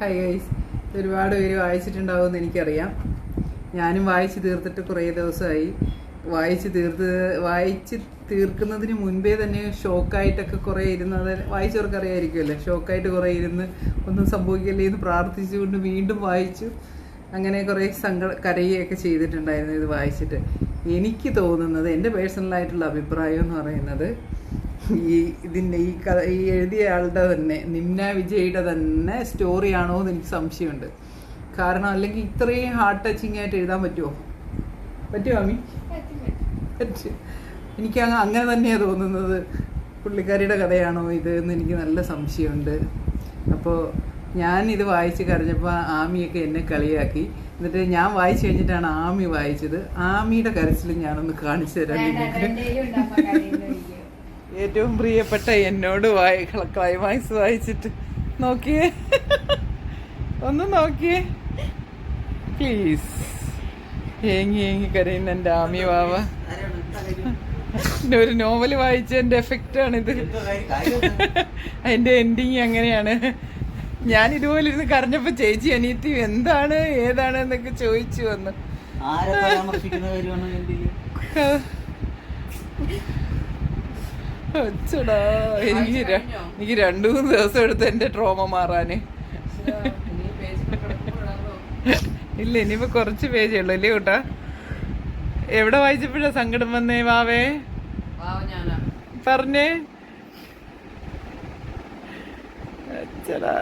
Hi guys ഒരുപാട് പേര് വായിച്ചിട്ടുണ്ടാവുമെന്ന് എനിക്കറിയാം. ഞാനും വായിച്ച് തീർത്തിട്ട് കുറേ ദിവസമായി. വായിച്ച് തീർത്ത് വായിച്ച് തീർക്കുന്നതിന് മുൻപേ തന്നെ ഷോക്കായിട്ടൊക്കെ കുറേ ഇരുന്നത് വായിച്ചവർക്ക് അറിയായിരിക്കുമല്ലോ ഷോക്കായിട്ട് കുറേ ഇരുന്ന് ഒന്നും സംഭവിക്കില്ലേ എന്ന് പ്രാർത്ഥിച്ചുകൊണ്ട് വീണ്ടും വായിച്ചു. അങ്ങനെ കുറേ സങ്കട കരയുകയൊക്കെ ചെയ്തിട്ടുണ്ടായിരുന്നു ഇത് വായിച്ചിട്ട്. എനിക്ക് തോന്നുന്നത് എന്റെ പേഴ്സണലായിട്ടുള്ള അഭിപ്രായം എന്ന് പറയുന്നത് ഈ ഇതിന്റെ ഈ കഥ ഈ എഴുതിയ ആളുടെ തന്നെ നിമ്ന വിജയുടെ തന്നെ സ്റ്റോറിയാണോ എന്ന് എനിക്ക് സംശയമുണ്ട്. കാരണം അല്ലെങ്കിൽ ഇത്രയും ഹാർട്ട് ടച്ചിങ് ആയിട്ട് എഴുതാൻ പറ്റുമോ പറ്റുമോ അമ്മി? എനിക്ക് അങ്ങനെ തന്നെയാണ് തോന്നുന്നത്. പുള്ളിക്കാരിയുടെ കഥയാണോ ഇത് എന്ന് എനിക്ക് നല്ല സംശയമുണ്ട്. അപ്പോൾ ഞാൻ ഇത് വായിച്ച് കരഞ്ഞപ്പോൾ ആമിയൊക്കെ എന്നെ കളിയാക്കി. എന്നിട്ട് ഞാൻ വായിച്ചു കഴിഞ്ഞിട്ടാണ് ആമി വായിച്ചത്. ആമിയുടെ കരച്ചിൽ ഞാനൊന്ന് കാണിച്ചു തരാം നിങ്ങൾക്ക് ഏറ്റവും പ്രിയപ്പെട്ട എന്നോട് വായി ക്ലൈമാക്സ് വായിച്ചിട്ട്. നോക്കിയേ. ഒന്ന് നോക്കിയേ. പ്ലീസ് ഏങ്ങി ഏങ്ങി കരയുന്ന എന്റെ ആമി വാവ. ഒരു നോവൽ വായിച്ചതിന്റെ എഫക്റ്റാണിത്. അതിന്റെ എൻഡിങ് അങ്ങനെയാണ്. ഞാൻ ഇതുപോലെ ഇരുന്ന് കരഞ്ഞപ്പോൾ ചേച്ചി അനിയത്തി എന്താണ്? ഏതാണ്? എന്നൊക്കെ ചോദിച്ചു വന്നു. അച്ചടാ എനിക്ക് എനിക്ക് രണ്ടു മൂന്ന് ദിവസം എടുത്ത് എന്റെ ട്രോമ മാറാന്. ഇല്ല ഇനിയിപ്പോ കുറച്ച് പേജ് ഉള്ളൂ അല്ലേ കൂട്ടാ? എവിടെ വായിച്ചപ്പോഴാ സങ്കടം വന്നേ വാവേ? പറഞ്ഞേ. അച്ചടാ.